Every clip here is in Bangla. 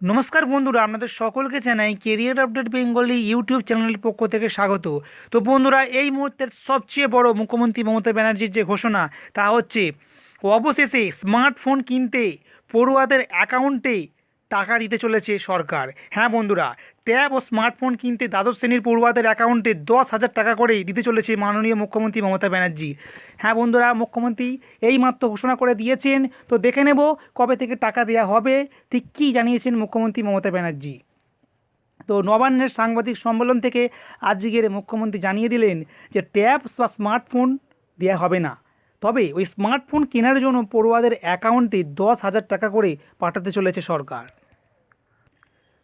নমস্কার বন্ধুরা, আপনাদের সকলকে জানাই কেরিয়ার আপডেট বেঙ্গলি ইউটিউব চ্যানেলের পক্ষ থেকে স্বাগত। তো বন্ধুরা, এই মুহূর্তের সবচেয়ে বড় মুখ্যমন্ত্রী মমতা ব্যানার্জির যে ঘোষণা, তা হচ্ছে, অবশেষে স্মার্টফোন কিনতে, পড়ুয়াদের অ্যাকাউন্টে টাকা দিতে চলেছে সরকার। হ্যাঁ বন্ধুরা, ট্যাব ও স্মার্টফোন কিনতে দ্বাদশ শ্রেণির পড়ুয়াদের অ্যাকাউন্টে দশ হাজার টাকা করেই দিতে চলেছে মাননীয় মুখ্যমন্ত্রী মমতা ব্যানার্জি। হ্যাঁ বন্ধুরা, মুখ্যমন্ত্রী এই মাত্র ঘোষণা করে দিয়েছেন, তো দেখে নেব কবে থেকে টাকা দেওয়া হবে, ঠিক কী জানিয়েছেন মুখ্যমন্ত্রী মমতা ব্যানার্জি। তো নবান্নের সাংবাদিক সম্মেলন থেকে আজকের মুখ্যমন্ত্রী জানিয়ে দিলেন যে, ট্যাব বা স্মার্টফোন দেওয়া হবে না। তবে ওই স্মার্টফোন কেনার জন্য পড়ুয়াদের অ্যাকাউন্টে দশ হাজার টাকা করে পাঠাতে চলেছে সরকার।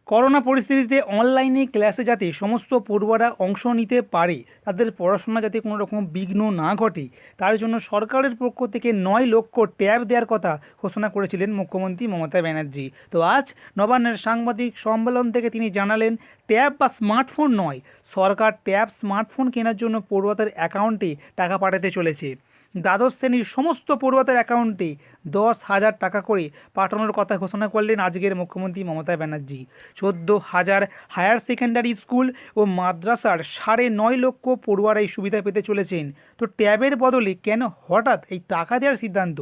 করোনা পরিস্থিতিতে অনলাইনে ক্লাসে যাতে সমস্ত পড়ুয়ারা অংশ নিতে পারে, তাদের পড়াশোনা যাতে কোনো রকম বিঘ্ন না ঘটে, তার জন্য সরকারের পক্ষ থেকে নয় লক্ষ ট্যাব দেওয়ার কথা ঘোষণা করেছিলেন মুখ্যমন্ত্রী মমতা ব্যানার্জি। তো আজ নবান্নের সাংবাদিক সম্মেলন থেকে তিনি জানালেন, ট্যাব বা স্মার্টফোন নয়, সরকার ট্যাব, স্মার্টফোন কেনার জন্য পড়ুয়াদের অ্যাকাউন্টে টাকা পাঠাতে চলেছে। দ্বাদশ শ্রেণির সমস্ত পড়ুয়াদের অ্যাকাউন্টে দশ হাজার টাকা করে পাঠানোর কথা ঘোষণা করলেন আজকের মুখ্যমন্ত্রী মমতা ব্যানার্জি। চোদ্দ হাজার হায়ার সেকেন্ডারি স্কুল ও মাদ্রাসার সাড়ে নয় লক্ষ পড়ুয়ারা এই সুবিধা পেতে চলেছেন। তো ট্যাবের বদলে কেন হঠাৎ এই টাকা দেওয়ার সিদ্ধান্ত?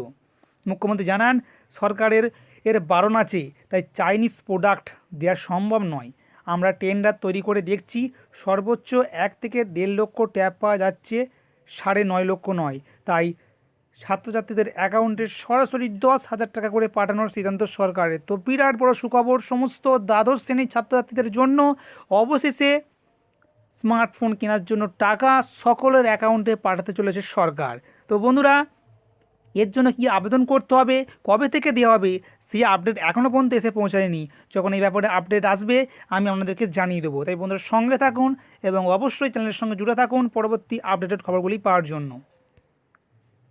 মুখ্যমন্ত্রী জানান, সরকারের এর বারণ আছে, তাই চাইনিজ প্রোডাক্ট দেওয়া সম্ভব নয়। আমরা টেন্ডার তৈরি করে দেখছি, সর্বোচ্চ এক থেকে দেড় লক্ষ ট্যাব পাওয়া যাচ্ছে সাড়ে নয় লক্ষ নয়। তাই ছাত্রছাত্রীদের অ্যাকাউন্টে সরাসরি দশ হাজার টাকা করে পাঠানোর সিদ্ধান্ত সরকারের। তো বিরাট বড় সুখবর, সমস্ত দ্বাদশ শ্রেণির ছাত্রছাত্রীদের জন্য অবশেষে স্মার্টফোন কেনার জন্য টাকা সকলের অ্যাকাউন্টে পাঠাতে চলেছে সরকার। তো বন্ধুরা এর জন্য কি আবেদন করতে হবে? কবে থেকে দেওয়া হবে? সেই আপডেট এখনও পর্যন্ত এসে পৌঁছায়নি। যখন এই ব্যাপারে আপডেট আসবে, আমি আপনাদেরকে জানিয়ে দেবো। তাই বন্ধুরা, সঙ্গে থাকুন এবং অবশ্যই চ্যানেলের সঙ্গে জুড়ে থাকুন। পরবর্তী আপডেটেড খবরগুলি পাওয়ার জন্য।